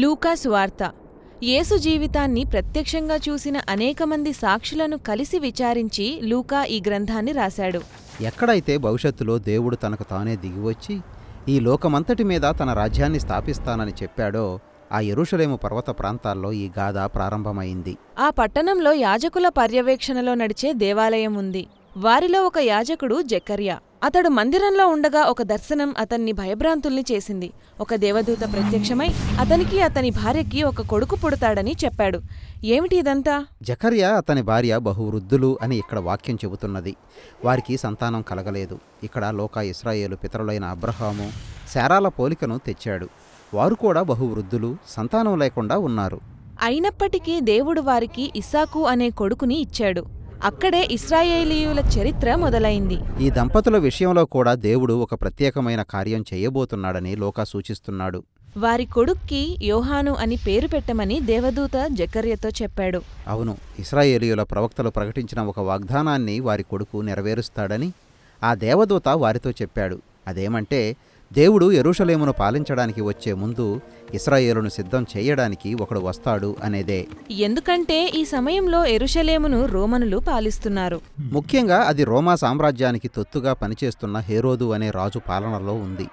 లూకా సువార్త యేసు జీవితాన్ని ప్రత్యక్షంగా చూసిన అనేక మంది సాక్షులను కలిసి విచారించి లూకా ఈ గ్రంథాన్ని రాశాడు. ఎక్కడైతే భవిష్యత్తులో దేవుడు తనకు తానే దిగివచ్చి ఈ లోకమంతటి మీద తన రాజ్యాన్ని స్థాపిస్తానని చెప్పాడో ఆ యెరూషలేము పర్వత ప్రాంతాల్లో ఈ గాథ ప్రారంభమైంది. ఆ పట్టణంలో యాజకుల పర్యవేక్షణలో నడిచే దేవాలయం ఉంది. వారిలో ఒక యాజకుడు జకర్యా. అతడు మందిరంలో ఉండగా ఒక దర్శనం అతన్ని భయభ్రాంతుల్ని చేసింది. ఒక దేవదూత ప్రత్యక్షమై అతనికి అతని భార్యకి ఒక కొడుకు పుడతాడని చెప్పాడు. ఏమిటి ఇదంతా? జకర్యా అతని భార్య బహువృద్ధులు అని ఇక్కడ వాక్యం చెబుతున్నది. వారికి సంతానం కలగలేదు. ఇక్కడ లోక ఇస్రాయేలు పితరులైన అబ్రహాము శారాల పోలికను తెచ్చాడు. వారు కూడా బహువృద్ధులు సంతానం లేకుండా ఉన్నారు. అయినప్పటికీ దేవుడు వారికి ఇస్సాకు అనే కొడుకుని ఇచ్చాడు. అక్కడే ఇస్రాయేలీయుల చరిత్ర మొదలైంది. ఈ దంపతుల విషయంలో కూడా దేవుడు ఒక ప్రత్యేకమైన కార్యం చేయబోతున్నాడని లోకా సూచిస్తున్నాడు. వారి కొడుక్కి యోహాను అని పేరు పెట్టమని దేవదూత జకర్యతో చెప్పాడు. అవును ఇస్రాయేలీయుల ప్రవక్తలు ప్రకటించిన ఒక వాగ్దానాన్ని వారి కొడుకు నెరవేరుస్తాడని ఆ దేవదూత వారితో చెప్పాడు. అదేమంటే దేవుడు ఎరుషలేమును పాలించడానికి వచ్చే ముందు ఇస్రాయేలును సిద్ధం చేయడానికి ఒకడు వస్తాడు అనేదే. ఎందుకంటే ఈ సమయంలో ఎరుషలేమును రోమనులు పాలిస్తున్నారు. ముఖ్యంగా అది రోమా సామ్రాజ్యానికి తొత్తుగా పనిచేస్తున్న హేరోదు అనే రాజు పాలనలో ఉంది.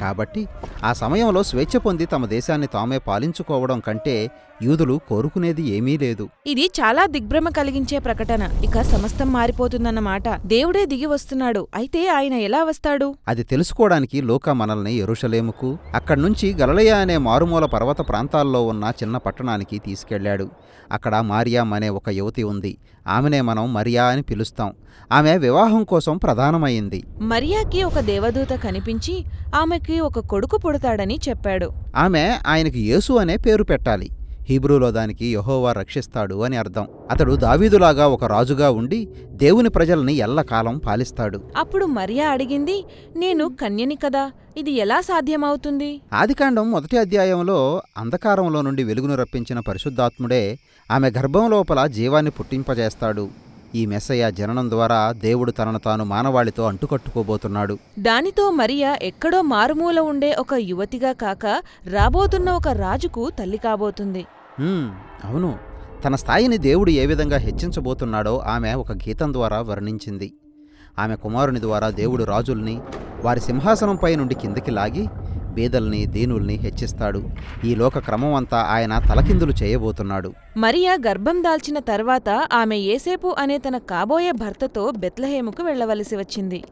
కాబట్టి ఆ సమయంలో స్వేచ్ఛ పొంది తమ దేశాన్ని తామే పాలించుకోవడం కంటే యూదులు కోరుకునేది ఏమీ లేదు. ఇది చాలా దిగ్భ్రమ కలిగించే ప్రకటన. ఇక సమస్తం మారిపోతుందన్నమాట. దేవుడే దిగి వస్తున్నాడు. అయితే ఆయన ఎలా వస్తాడు? అది తెలుసుకోవడానికి లోక మనల్ని ఎరుషలేముకు అక్కడ్నుంచి గలలయ అనే మారుమూల పర్వత ప్రాంతాల్లో ఉన్న చిన్న పట్టణానికి తీసుకెళ్ళాడు. అక్కడ మారియాం అనే ఒక యువతి ఉంది. ఆమెనే మనం మరియా అని పిలుస్తాం. ఆమె వివాహం కోసం ప్రధానమైంది. మరియాకి ఒక దేవదూత కనిపించి ఆమెకి ఒక కొడుకు పుడతాడని చెప్పాడు. ఆమె ఆయనకి యేసు అనే పేరు పెట్టాలి. హీబ్రూలో దానికి యహోవా రక్షిస్తాడు అని అర్థం. అతడు దావీదులాగా ఒక రాజుగా ఉండి దేవుని ప్రజల్ని ఎల్లకాలం పాలిస్తాడు. అప్పుడు మరియా అడిగింది నేను కన్యని కదా ఇది ఎలా సాధ్యమవుతుంది? ఆదికాండం మొదటి అధ్యాయంలో అంధకారంలో నుండి వెలుగును రప్పించిన పరిశుద్ధాత్ముడే ఆమె గర్భం లోపల జీవాన్ని పుట్టింపజేస్తాడు. ఈ మెస్సయ్య జననం ద్వారా దేవుడు తనను తాను మానవాళితో అంటుకట్టుకోబోతున్నాడు. దానితో మరియా ఎక్కడో మారుమూల ఉండే ఒక యువతిగా కాక రాబోతున్న ఒక రాజుకు తల్లి కాబోతుంది. అవును. తన స్థాయిని దేవుడు ఏ విధంగా హెచ్చించబోతున్నాడో ఆమె ఒక గీతం ద్వారా వర్ణించింది. ఆమె కుమారుని ద్వారా దేవుడు రాజుల్ని వారి సింహాసనంపై నుండి కిందకి లాగి బీదల్ని దీనుల్ని హెచ్చిస్తాడు. ఈ లోక క్రమం అంతా ఆయన తలకిందులు చేయబోతున్నాడు. మరియా గర్భం దాల్చిన తర్వాత ఆమె ఏసేపు అనే తన కాబోయే భర్తతో బెత్లహేముకు వెళ్ళవలసి వచ్చింది.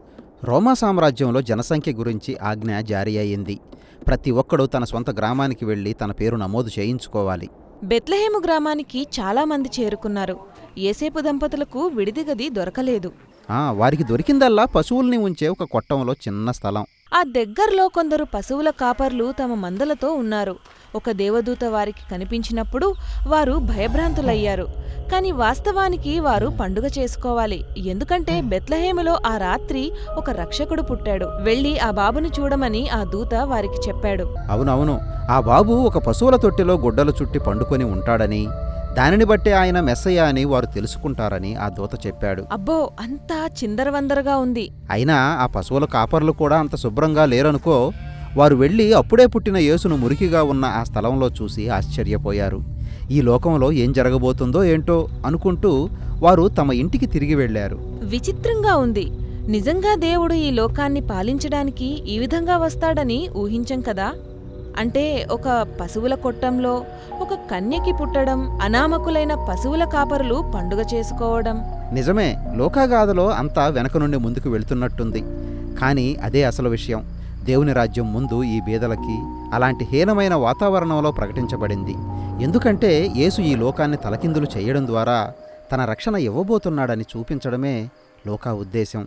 రోమా సామ్రాజ్యంలో జనసంఖ్య గురించి ఆజ్ఞ జారీ అయింది ప్రతి ఒక్కడూ తన సొంత గ్రామానికి వెళ్ళి తన పేరు నమోదు చేయించుకోవాలి. బెత్లహేము గ్రామానికి చాలా మంది చేరుకున్నారు. ఏసేపు దంపతులకు విడిది గది దొరకలేదు. ఆ, వారికి దొరికిందల్లా పశువుల్ని ఉంచే ఒక కొట్టంలో చిన్న స్థలం. ఆ దగ్గర్లో కొందరు పశువుల కాపర్లు తమ మందలతో ఉన్నారు. ఒక దేవదూత వారికి కనిపించినప్పుడు వారు భయభ్రాంతులయ్యారు. కాని వాస్తవానికి వారు పండుగ చేసుకోవాలి. ఎందుకంటే బెత్లహేములో ఆ రాత్రి ఒక రక్షకుడు పుట్టాడు. వెళ్ళి ఆ బాబుని చూడమని ఆ దూత వారికి చెప్పాడు. అవునవును. ఆ బాబు ఒక పశువుల తొట్టిలో గుడ్డలు చుట్టి పండుకొని ఉంటాడని దానిని బట్టే ఆయన మెస్సయ్య అని వారు తెలుసుకుంటారని ఆ దూత చెప్పాడు. అబ్బో అంతా చిందరవందరగా ఉంది. అయినా ఆ పశువుల కాపర్లు కూడా అంత శుభ్రంగా లేరనుకో వారు వెళ్ళి అప్పుడే పుట్టిన యేసును మురికిగా ఉన్న ఆ స్థలంలో చూసి ఆశ్చర్యపోయారు. ఈ లోకంలో ఏం జరగబోతుందో ఏంటో అనుకుంటూ వారు తమ ఇంటికి తిరిగి వెళ్ళారు. విచిత్రంగా ఉంది. నిజంగా దేవుడు ఈ లోకాన్ని పాలించడానికి ఈ విధంగా వస్తాడని ఊహించం కదా? అంటే ఒక పశువుల కొట్టంలో ఒక కన్యకి పుట్టడం అనామకులైన పశువుల కాపరులు పండుగ చేసుకోవడం. నిజమే లోకాగాథలో అంతా వెనక నుండి ముందుకు వెళుతున్నట్టుంది. కానీ అదే అసలు విషయం. దేవుని రాజ్యం ముందు ఈ బీదలకి అలాంటి హీనమైన వాతావరణంలో ప్రకటించబడింది. ఎందుకంటే యేసు ఈ లోకాన్ని తలకిందులు చేయడం ద్వారా తన రక్షణ ఇవ్వబోతున్నాడని చూపించడమే లోకా ఉద్దేశం